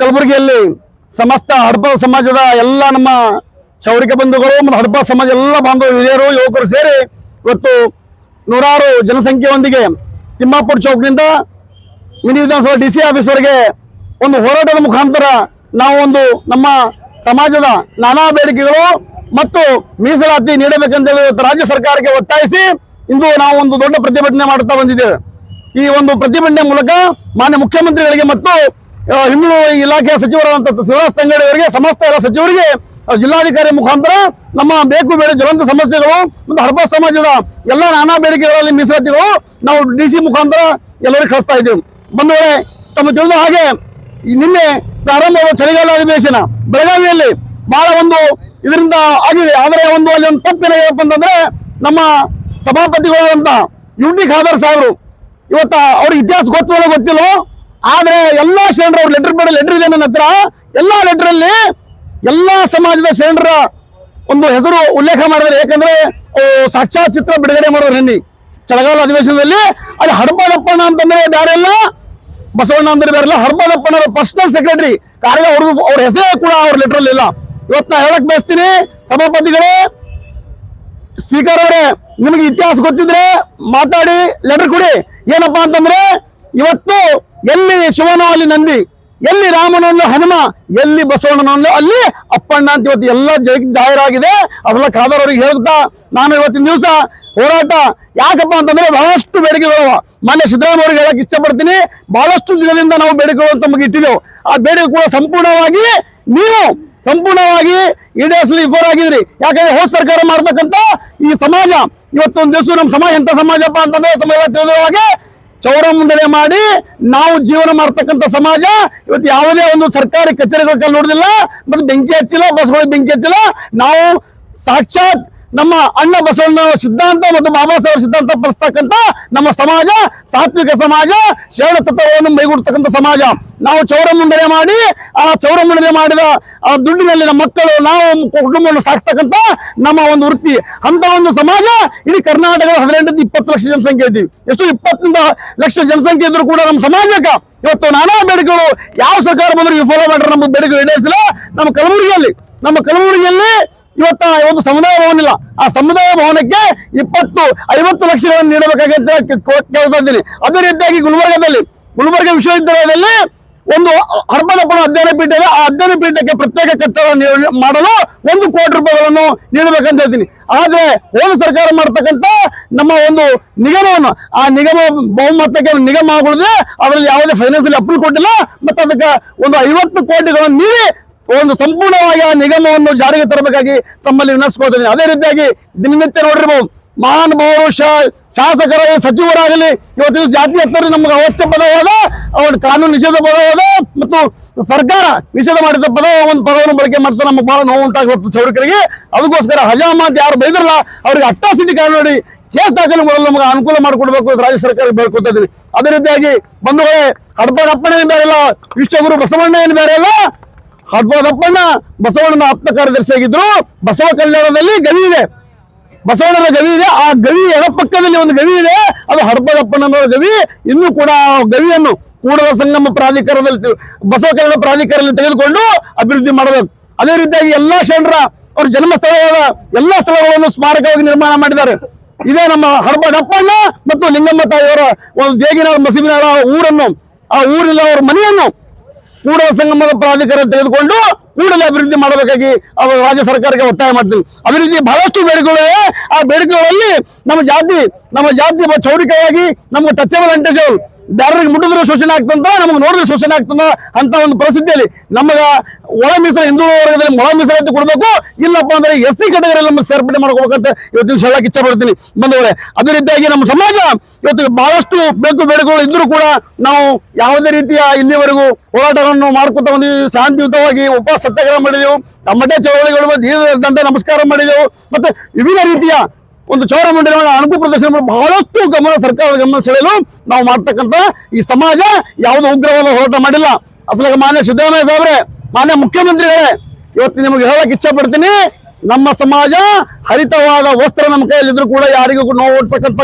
ಕಲಬುರಗಿಯಲ್ಲಿ ಸಮಸ್ತ ಹಡಪ ಸಮಾಜದ ಎಲ್ಲ ನಮ್ಮ ಚೌರಿಕ ಬಂಧುಗಳು ಮತ್ತು ಹಡಪ ಸಮಾಜ ಎಲ್ಲ ಬಾಂಧವ ಹಿರಿಯರು, ಯುವಕರು ಸೇರಿ ಇವತ್ತು ನೂರಾರು ಜನಸಂಖ್ಯೆಯೊಂದಿಗೆ ತಿಮ್ಮಾಪುರ ಚೌಕ್ನಿಂದ ಮಿನಿ ವಿಧಾನಸಭಾ ಡಿ ಸಿ ಆಫೀಸ್ವರೆಗೆ ಒಂದು ಹೋರಾಟದ ಮುಖಾಂತರ ನಾವು ಒಂದು ನಮ್ಮ ಸಮಾಜದ ನಾನಾ ಬೇಡಿಕೆಗಳು ಮತ್ತು ಮೀಸಲಾತಿ ಇವತ್ತು ರಾಜ್ಯ ಸರ್ಕಾರಕ್ಕೆ ಒತ್ತಾಯಿಸಿ ಇಂದು ನಾವು ಒಂದು ದೊಡ್ಡ ಪ್ರತಿಭಟನೆ ಮಾಡುತ್ತಾ ಬಂದಿದ್ದೇವೆ. ಈ ಒಂದು ಪ್ರತಿಭಟನೆ ಮೂಲಕ ಮಾನ್ಯ ಮುಖ್ಯಮಂತ್ರಿಗಳಿಗೆ ಮತ್ತು ಹಿಂದುಳಿದ ಇಲಾಖೆಯ ಸಚಿವರಾದಂತಹ ಶಿವರಾಜ್ ತಂಗಡಿ ಅವರಿಗೆ, ಸಮಸ್ತ ಎಲ್ಲ ಸಚಿವರಿಗೆ ಜಿಲ್ಲಾಧಿಕಾರಿ ಮುಖಾಂತರ ನಮ್ಮ ಬೇಕು ಬೇಡ ಜ್ವಲಂತ ಸಮಸ್ಯೆಗಳು ಮತ್ತು ಹಡಪ ಸಮಾಜದ ಎಲ್ಲ ನಾನಾ ಬೇಡಿಕೆಗಳಲ್ಲಿ ಮೀಸಲಾತಿಗಳು ನಾವು ಡಿ ಸಿ ಮುಖಾಂತರ ಎಲ್ಲರಿಗೂ ಕಳಿಸ್ತಾ ಇದ್ದೇವೆ. ಬಂಧುಗಳೇ, ತಮ್ಮ ತಿಳಿದ ಹಾಗೆ ನಿನ್ನೆ ಪ್ರಾರಂಭವಾದ ಚಳಿಗಾಲ ಅಧಿವೇಶನ ಬೆಳಗಾವಿಯಲ್ಲಿ ಬಹಳ ಒಂದು ಇದರಿಂದ ಆಗಿದೆ. ಆದರೆ ಒಂದು ಅಲ್ಲಿ ಒಂದು ತಪ್ಪೇನಾಗಪ್ಪ ಅಂತಂದ್ರೆ ನಮ್ಮ ಸಭಾಪತಿಗಳಾದಂತ ಯು ಡಿ ಖಾದರ್ ಸಾಹೇಬರು, ಇವತ್ತ ಅವ್ರ ಇತಿಹಾಸ ಗೊತ್ತಿಲ್ಲ ಗೊತ್ತಿಲ್ಲ ಆದ್ರೆ ಎಲ್ಲಾ ಶರಣರು ಅವ್ರ ಲೆಟರ್ ಬೇಡ ಲೆಟರ್ ಇದೆ ನನ್ನ ಹತ್ರ. ಎಲ್ಲಾ ಲೆಟರ್ ಅಲ್ಲಿ ಎಲ್ಲಾ ಸಮಾಜದ ಶರಣರ ಒಂದು ಹೆಸರು ಉಲ್ಲೇಖ ಮಾಡಿದ್ರೆ ಯಾಕಂದ್ರೆ ಸಾಕ್ಷಾತ್ ಚಿತ್ರ ಬಿಡುಗಡೆ ಮಾಡೋರು ನಿನ್ನೆ ಚಳಗಾಲ ಅಧಿವೇಶನದಲ್ಲಿ. ಅಲ್ಲಿ ಹಡಪದಪ್ಪಣ್ಣ ಅಂತಂದ್ರೆ ಬೇರೆಲ್ಲ ಬಸವಣ್ಣ ಅಂದ್ರೆ ಬೇರೆಲ್ಲ ಫಸ್ಟ್ ಪರ್ಸನಲ್ ಸೆಕ್ರೆಟರಿ ಕಾರ್ಯ ಅವ್ರದ್ದು ಅವ್ರ ಹೆಸರೇ ಕೂಡ ಅವ್ರ ಲೆಟರ್ ಇಲ್ಲ. ಇವತ್ತು ನಾ ಹೇಳಕ್ ಬಯಸ್ತೀನಿ, ಸಭಾಪತಿಗಳೇ ಸ್ಪೀಕರ್ ಅವರೇ, ನಿಮಗೆ ಇತಿಹಾಸ ಗೊತ್ತಿದ್ರೆ ಮಾತಾಡಿ ಲೆಟರ್ ಕೊಡಿ. ಏನಪ್ಪಾ ಅಂತಂದ್ರೆ, ಇವತ್ತು ಎಲ್ಲಿ ಶಿವನೋ ಅಲ್ಲಿ ನಂದಿ, ಎಲ್ಲಿ ರಾಮನೋ ಹನುಮ, ಎಲ್ಲಿ ಬಸವಣ್ಣನನ್ನು ಅಲ್ಲಿ ಅಪ್ಪಣ್ಣ ಅಂತ ಇವತ್ತು ಎಲ್ಲ ಜಾಹೀರಾಗಿದೆ. ಅದೆಲ್ಲ ಖಾದರ್ ಅವ್ರಿಗೆ ಹೇಳ್ತಾ ನಾನು ಇವತ್ತಿನ ದಿವಸ ಹೋರಾಟ ಯಾಕಪ್ಪ ಅಂತಂದ್ರೆ ಬಹಳಷ್ಟು ಬೇಡಿಕೆಗಳು ಮಾನ್ಯ ಸಿದ್ದರಾಮಯ್ಯ ಅವ್ರಿಗೆ ಹೇಳಕ್ ಇಷ್ಟಪಡ್ತೀನಿ. ಬಹಳಷ್ಟು ದಿನದಿಂದ ನಾವು ಬೇಡಿಕೆಗಳು ತಮಗೆ ಇಟ್ಟಿದ್ದೆವು. ಆ ಬೇಡಿಕೆ ಕೂಡ ಸಂಪೂರ್ಣವಾಗಿ ನೀವು ಸಂಪೂರ್ಣವಾಗಿ ಈಡೇರಿಸಲಿ ಇಫೋರ್ ಆಗಿದ್ರಿ. ಯಾಕಂದ್ರೆ ಹೋದ ಸರ್ಕಾರ ಮಾಡ್ತಕ್ಕಂಥ ಈ ಸಮಾಜ, ಇವತ್ತೊಂದು ದಿವಸ ನಮ್ಮ ಸಮಾಜ ಎಂತ ಸಮಾಜಪ್ಪ ಅಂತಂದ್ರೆ ತಮಗೆ ತಿಳಿದಿರೋ ಚೌರ ಮುಂಡನೆ ಮಾಡಿ ನಾವು ಜೀವನ ಮಾಡ್ತಕ್ಕಂಥ ಸಮಾಜ ಇವತ್ತು ಯಾವುದೇ ಒಂದು ಸರ್ಕಾರಿ ಕಚೇರಿಗಳ ನೋಡುದಿಲ್ಲ, ಮತ್ತೆ ಬೆಂಕಿ ಹಚ್ಚಿಲ್ಲ, ಬಸ್ಗಳಿಗೆ ಬೆಂಕಿ ಹಚ್ಚಿಲ್ಲ. ನಾವು ಸಾಕ್ಷಾತ್ ನಮ್ಮ ಅಣ್ಣ ಬಸವಣ್ಣ ಸಿದ್ಧಾಂತ ಮತ್ತು ಬಾಬಾ ಸಾಹೇಬ್ ಸಿದ್ಧಾಂತ ಪಡಿಸ್ತಕ್ಕಂಥ ನಮ್ಮ ಸಮಾಜ, ಸಾತ್ವಿಕ ಸಮಾಜ, ಶರಣ ತತ್ವವನ್ನು ಮೈಗೂಡ್ತಕ್ಕಂಥ ಸಮಾಜ. ನಾವು ಚೌರಮುಂಡನೆ ಮಾಡಿ, ಆ ಚೌರಮುಂಡನೆ ಮಾಡಿದ ಆ ದುಡ್ಡಿನಲ್ಲಿ ನಮ್ಮ ಮಕ್ಕಳು, ನಾವು ಕುಟುಂಬವನ್ನು ಸಾಗಿಸ್ತಕ್ಕಂಥ ನಮ್ಮ ಒಂದು ವೃತ್ತಿ. ಅಂತ ಒಂದು ಸಮಾಜ ಇಡೀ ಕರ್ನಾಟಕದ ಹದಿನೆಂಟರಿಂದ ಇಪ್ಪತ್ತು ಲಕ್ಷ ಜನಸಂಖ್ಯೆ ಇದ್ದೀವಿ ಎಷ್ಟು ಇಪ್ಪತ್ತರಿಂದ ಲಕ್ಷ ಜನಸಂಖ್ಯೆ ಇದ್ರೂ ಕೂಡ ನಮ್ಮ ಸಮಾಜಕ್ಕೆ ಇವತ್ತು ನಾನಾ ಬೇಡಿಕೆಗಳು. ಯಾವ ಸರ್ಕಾರ ಬಂದರೂ ಫಾಲೋ ಮಾಡ್ರೆ ನಮ್ಮ ಬೇಡಿಕೆ ಈಡೇರಿಸಿಲ್ಲ. ನಮ್ಮ ಕಲಬುರಗಿಯಲ್ಲಿ ನಮ್ಮ ಕಲಬುರಗಿಯಲ್ಲಿ ಇವತ್ತ ಒಂದು ಸಮುದಾಯ ಭವನ ಇಲ್ಲ ಆ ಸಮುದಾಯ ಭವನಕ್ಕೆ ಇಪ್ಪತ್ತು, ಐವತ್ತು ಲಕ್ಷಗಳನ್ನು ನೀಡಬೇಕಾಗತ್ತೆ ಕೇಳ್ತಾ ಇದ್ದೀನಿ. ಅದೇ ರೀತಿಯಾಗಿ ಗುಲ್ಬರ್ಗದಲ್ಲಿ, ಗುಲ್ಬರ್ಗ ವಿಶ್ವವಿದ್ಯಾಲಯದಲ್ಲಿ ಒಂದು ಹರ್ಬಲಪುರ ಅಧ್ಯಯನ ಪೀಠ ಇದೆ. ಆ ಅಧ್ಯಯನ ಪೀಠಕ್ಕೆ ಪ್ರತ್ಯೇಕ ಕಟ್ಟಡ ಮಾಡಲು ಒಂದು ಕೋಟಿ ರೂಪಾಯಿಗಳನ್ನು ನೀಡಬೇಕಂತ ಹೇಳ್ತೀನಿ. ಆದ್ರೆ ಹೋದ ಸರ್ಕಾರ ಮಾಡ್ತಕ್ಕಂಥ ನಮ್ಮ ಒಂದು ನಿಗಮವನ್ನು, ಆ ನಿಗಮ ಬಹುಮತಕ್ಕೆ ನಿಗಮ ಆಗುತ್ತದೆ ಅದರಲ್ಲಿ ಯಾವುದೇ ಫೈನಾನ್ಸಿಯಲ್ ಅಪ್ರೂವ್ ಕೊಟ್ಟಿಲ್ಲ. ಮತ್ತೆ ಅದಕ್ಕೆ ಒಂದು ಐವತ್ತು ಕೋಟಿಗಳನ್ನು ನೀಡಿ ಒಂದು ಸಂಪೂರ್ಣವಾಗಿ ನಿಗಮವನ್ನು ಜಾರಿಗೆ ತರಬೇಕಾಗಿ ತಮ್ಮಲ್ಲಿ ವಿನಸ್ಕೊಳ್ತೇನೆ ಅದೇ ರೀತಿಯಾಗಿ ದಿನನಿತ್ಯ ನೋಡಿರ್ಬೋದು, ಮಹಾನ್ ಶಾ- ಶಾಸಕರಾಗಲಿ ಸಚಿವರಾಗಲಿ, ಇವತ್ತು ಜಾತಿ ಹತ್ತಿರ ನಮಗೆ ಅವಚ್ಚ ಪದವಾದ ಅವನ ಕಾನೂನು ನಿಷೇಧ ಪದವಾದ ಮತ್ತು ಸರ್ಕಾರ ನಿಷೇಧ ಮಾಡಿದ ಪದ, ಒಂದು ಪದವನ್ನು ಬಳಕೆ ಮಾಡ್ತಾ ನಮಗೆ ಬಹಳ ನೋವು ಉಂಟಾಗುತ್ತೆ ಚೌರಿಕರಿಗೆ ಅದಕ್ಕೋಸ್ಕರ ಹಜಾಮಾತ್ ಯಾರು ಬೈದ್ರಲ್ಲ, ಅವ್ರಿಗೆ ಅಟ್ಟಾಸಿಟಿ ಕಾನೂನು ಕೇಸ್ ದಾಖಲೆ ಮಾಡಲು ನಮಗೆ ಅನುಕೂಲ ಮಾಡಿಕೊಡ್ಬೇಕು ರಾಜ್ಯ ಸರ್ಕಾರ ಬೇಡ್ಕೊತಾ ಇದೀವಿ ಅದೇ ರೀತಿಯಾಗಿ ಬಂಧುಗಳೇ ಹಡಪದಪ್ಪನ ಏನು ಬೇರೆ ಇಲ್ಲ ವಿಶ್ವಗುರು ಬಸವಣ್ಣ ಏನು ಬೇರೆ ಇಲ್ಲ ಹಡ್ಬೋದಪ್ಪಣ್ಣ ಬಸವಣ್ಣನ ಆಪ್ತ ಕಾರ್ಯದರ್ಶಿಯಾಗಿದ್ರು ಬಸವ ಕಲ್ಯಾಣದಲ್ಲಿ ಗವಿ ಇದೆ. ಬಸವಣ್ಣನ ಗವಿ ಇದೆ. ಆ ಗವಿ ಎಡಪಕ್ಕದಲ್ಲಿ ಒಂದು ಗವಿ ಇದೆ. ಅದು ಹಡ್ಬೋದಪ್ಪಣ್ಣನವರ ಗವಿ. ಇನ್ನೂ ಕೂಡ ಆ ಗವಿಯನ್ನು ಕೂಡಲ ಸಂಗಮ ಪ್ರಾಧಿಕಾರದಲ್ಲಿ ಬಸವ ಕಲ್ಯಾಣ ಪ್ರಾಧಿಕಾರದಲ್ಲಿ ತೆಗೆದುಕೊಂಡು ಅಭಿವೃದ್ಧಿ ಮಾಡಬೇಕು. ಅದೇ ರೀತಿಯಾಗಿ ಎಲ್ಲಾ ಶರಣರ ಅವ್ರ ಜನ್ಮ ಸ್ಥಳವಾದ ಎಲ್ಲಾ ಸ್ಥಳಗಳನ್ನು ಸ್ಮಾರಕವಾಗಿ ನಿರ್ಮಾಣ ಮಾಡಿದ್ದಾರೆ. ಇದೇ ನಮ್ಮ ಹಡಬದಪ್ಪಣ್ಣ ಮತ್ತು ಲಿಂಗಮ್ಮ ತಾಯಿಯವರ ಒಂದು ದೇಗಿನ ಮಸೀಬಿನ ಊರನ್ನು, ಆ ಊರಿನ ಅವರ ಮನೆಯನ್ನು ಕೂಡಲ ಸಂಗಮದ ಪ್ರಾಧಿಕಾರ ತೆಗೆದುಕೊಂಡು ಕೂಡಲೇ ಅಭಿವೃದ್ಧಿ ಮಾಡಬೇಕಾಗಿ ಅವರು ರಾಜ್ಯ ಸರ್ಕಾರಕ್ಕೆ ಒತ್ತಾಯ ಮಾಡ್ತೀವಿ. ಅಭಿವೃದ್ಧಿ ಬಹಳಷ್ಟು ಬೇಡಿಕೆಗಳಿವೆ ಆ ಬೇಡಿಕೆಗಳಲ್ಲಿ ನಮ್ಮ ಜಾತಿ ನಮ್ಮ ಜಾತಿ ಚೌರಿಕೆಯಾಗಿ ನಮ್ಮ ಟಚಬಲ್ ಅಂಟೇಜಬಲ್ ಬೇರೆಯವ್ರಿಗೆ ಮುಟ್ಟಿದ್ರೆ ಶೋಷಣೆ ಆಗ್ತಂತ, ನಮಗೆ ನೋಡಿದ್ರೆ ಶೋಷಣೆ ಆಗ್ತದ ಅಂತ ಒಂದು ಪರಿಸ್ಥಿತಿಯಲ್ಲಿ ನಮಗ ಒಳ ಮೀಸಲು ಹಿಂದೂ ವರ್ಗದಲ್ಲಿ ಒಳ ಮೀಸಲಾತಿ ಕೊಡಬೇಕು. ಇಲ್ಲಪ್ಪ ಅಂದ್ರೆ ಎಸ್ ಸಿ ಕೆಟಗರಿಯಲ್ಲಿ ನಮಗೆ ಸೇರ್ಪಡೆ ಮಾಡ್ಕೋಬೇಕಂತ ಇವತ್ತಿನ ಹೇಳಕ್ಕೆ ಇಚ್ಛೆ ಪಡ್ತೀನಿ. ಬಂದವರೆ ಅದೇ ರೀತಿಯಾಗಿ ನಮ್ಮ ಸಮಾಜ ಇವತ್ತು ಬಹಳಷ್ಟು ಬೇಕು ಬೇಡಿಕೆಗಳು ಇದ್ರೂ ಕೂಡ ನಾವು ಯಾವುದೇ ರೀತಿಯ ಇಲ್ಲಿವರೆಗೂ ಹೋರಾಟಗಳನ್ನು ಮಾಡ್ಕೊತ ಬಂದಿದ್ದೀವಿ ಶಾಂತಿಯುತವಾಗಿ ಉಪವಾಸ ಸತ್ಯಾಗ್ರಹ ಮಾಡಿದೆವು. ತಮ್ಮಟೆ ಚಳವಳಿಗಳು ದೀರ್ಘ ದಂಡ ನಮಸ್ಕಾರ ಮಾಡಿದೆವು. ಮತ್ತೆ ವಿವಿಧ ರೀತಿಯ ಒಂದು ಚೌರ ಮಂಡಲಗಳ ಅಣುಕು ಪ್ರದರ್ಶನ ಬಹಳಷ್ಟು ಗಮನ ಸರ್ಕಾರದ ಗಮನ ಸೆಳೆಯಲು ನಾವು ಮಾಡ್ತಕ್ಕಂಥ ಈ ಸಮಾಜ ಯಾವುದೋ ಉಗ್ರವಾದ ಹೋರಾಟ ಮಾಡಿಲ್ಲ. ಅಸಲ ಮಾನ್ಯ ಸಿದ್ದರಾಮಯ್ಯ ಸಾಹೇಬ್ರೆ, ಮಾನ್ಯ ಮುಖ್ಯಮಂತ್ರಿಗಳೇ, ಇವತ್ತು ನಿಮಗೆ ಹೇಳಕ್ಕೆ ಇಚ್ಛೆ ಪಡ್ತೀನಿ ನಮ್ಮ ಸಮಾಜ ಹರಿತವಾದ ವಸ್ತ್ರ ನಮ್ಮ ಕೈಯಲ್ಲಿದ್ರು ಕೂಡ ಯಾರಿಗೂ ನೋವು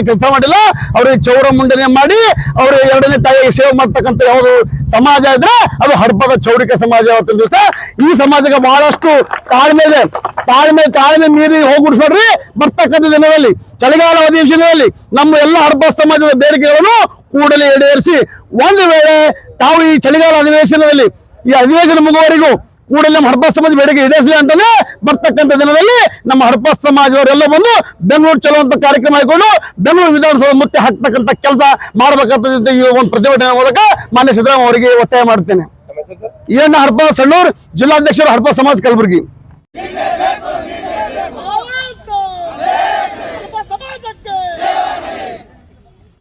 ಕೆಲಸ ಮಾಡಿಲ್ಲ. ಅವರಿಗೆ ಚೌರ ಮುಂಡನೆ ಮಾಡಿ, ಅವರು ಎರಡನೇ ತಾಯಿಗೆ ಸೇವೆ ಮಾಡ್ತಕ್ಕಂಥ ಯಾವುದು ಸಮಾಜ ಇದ್ರೆ ಅದು ಹಡಪದ ಚೌರಿಕ ಸಮಾಜ ಅವತ್ತಿನ ದಿವಸ. ಈ ಸಮಾಜಕ್ಕೆ ಬಹಳಷ್ಟು ತಾಳ್ಮೆ ಇದೆ. ತಾಳ್ಮೆ ತಾಳ್ಮೆ ಮೀರಿ ಹೋಗ್ಬಿಡ್ಸೋಡ್ರಿ ಬರ್ತಕ್ಕಂಥ ದಿನದಲ್ಲಿ ಚಳಿಗಾಲ ಅಧಿವೇಶನದಲ್ಲಿ ನಮ್ಮ ಎಲ್ಲ ಅರ್ಬ ಸಮಾಜದ ಬೇಡಿಕೆಗಳನ್ನು ಕೂಡಲೇ ಈಡೇರಿಸಿ ಒಂದು ವೇಳೆ ತಾವು ಈ ಚಳಿಗಾಲ ಅಧಿವೇಶನದಲ್ಲಿ ಈ ಅಧಿವೇಶನ ಮುಗುವವರೆಗೂ ಕೂಡಲೇ ನಮ್ಮ ಹಡಪ ಸಮಾಜ ಬೇಡಿಕೆ ಈಡೇರಿಸಲಿ ಅಂತಲೇ ಬರ್ತಕ್ಕಂಥ ದಿನದಲ್ಲಿ ನಮ್ಮ ಹಡಪ ಸಮಾಜದವರೆಲ್ಲ ಬಂದು ಬೆಂಗಳೂರು ಚಲೋ ಅಂತ ಕಾರ್ಯಕ್ರಮ ಹಾಕೊಂಡು ಬೆಂಗಳೂರು ವಿಧಾನಸಭೆ ಮುತ್ತೆ ಹಾಕ್ತಕ್ಕಂಥ ಕೆಲಸ ಮಾಡಬೇಕಂತ ಈ ಒಂದು ಪ್ರತಿಭಟನೆ ಮೂಲಕ ಮಾನ್ಯ ಸಿದ್ದರಾಮಯ್ಯ ಅವರಿಗೆ ಒತ್ತಾಯ ಮಾಡ್ತೇನೆ. ಏನು ಹೆಸರು ಸಣ್ಣೂರು ಏನ ಹಡಪ ಸಣ್ಣೂರ್ ಜಿಲ್ಲಾಧ್ಯಕ್ಷರು ಹಡಪ ಸಮಾಜ ಕಲಬುರಗಿ. Independência!